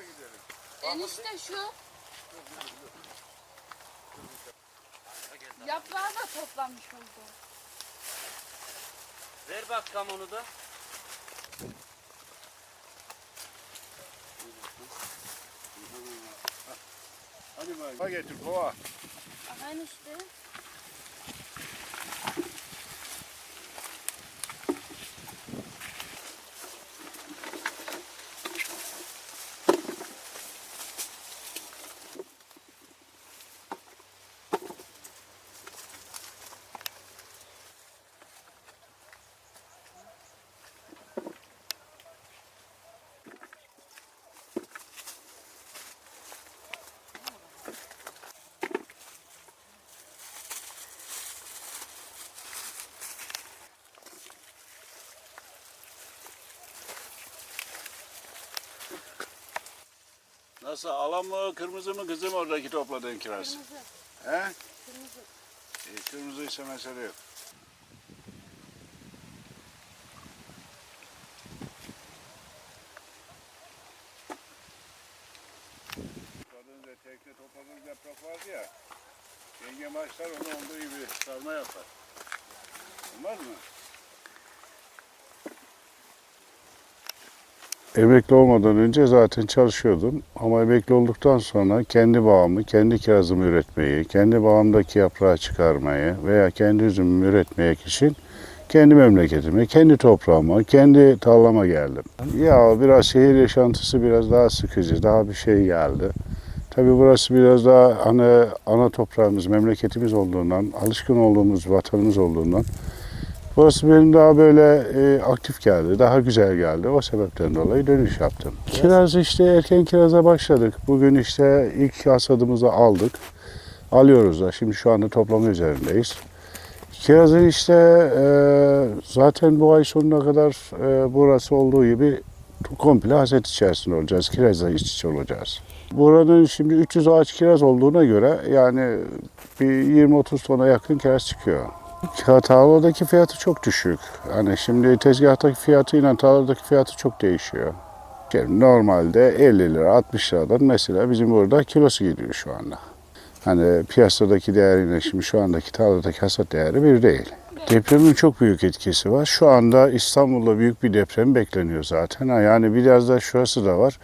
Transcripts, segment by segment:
gidelim. Enişte şu. Yaprağı da toplanmış oldu. Ver bakalım onu da. Hadi bak. Kova getir kova. Aha enişte. Nasıl alan mı kırmızı mı kızım oradaki topladığın kiraz? Kırmızı. He? Kırmızı. İyi, kırmızıysa mesele yok. Kadın da tekne topladığınız yaprak vardı ya. Yenge başlar onu olduğu gibi sarma yapar. Olmaz mı? Emekli olmadan önce zaten çalışıyordum. Ama emekli olduktan sonra kendi bağımı, kendi kirazımı üretmeyi, kendi bağımdaki yaprağı çıkarmayı veya kendi üzümümü üretmek için kendi memleketime, kendi toprağıma, kendi tarlama geldim. Ya biraz şehir yaşantısı biraz daha sıkıcı, daha bir şey geldi. Tabii burası biraz daha ana, ana toprağımız, memleketimiz olduğundan, alışkın olduğumuz vatanımız olduğundan Burası benim daha böyle e, aktif geldi, daha güzel geldi. O sebepten dolayı dönüş yaptım. Kiraz işte erken kiraza başladık. Bugün işte ilk hasadımızı aldık. Alıyoruz da. Şimdi şu anda toplama üzerindeyiz. Kirazın işte e, zaten bu ay sonuna kadar e, burası olduğu gibi komple hasat içerisinde olacağız. Kirazla iç içe olacağız. Buranın şimdi 300 ağaç kiraz olduğuna göre yani bir 20-30 tona yakın kiraz çıkıyor. Ya tarladaki fiyatı çok düşük. Hani şimdi tezgahtaki fiyatıyla tarladaki fiyatı çok değişiyor. Yani normalde 50 lira 60 liradan mesela bizim burada kilosu gidiyor şu anda. Hani piyasadaki değeriyle şimdi şu andaki tarladaki hasat değeri bir değil. Depremin çok büyük etkisi var. Şu anda İstanbul'da büyük bir deprem bekleniyor zaten. Yani biraz da şurası da var.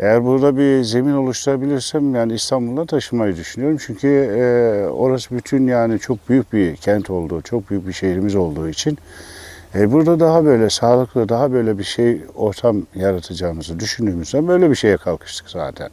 Eğer burada bir zemin oluşturabilirsem yani İstanbul'dan taşımayı düşünüyorum. Çünkü e, orası bütün yani çok büyük bir kent olduğu, çok büyük bir şehrimiz olduğu için e, burada daha böyle sağlıklı, daha böyle bir şey ortam yaratacağımızı düşündüğümüzden böyle bir şeye kalkıştık zaten.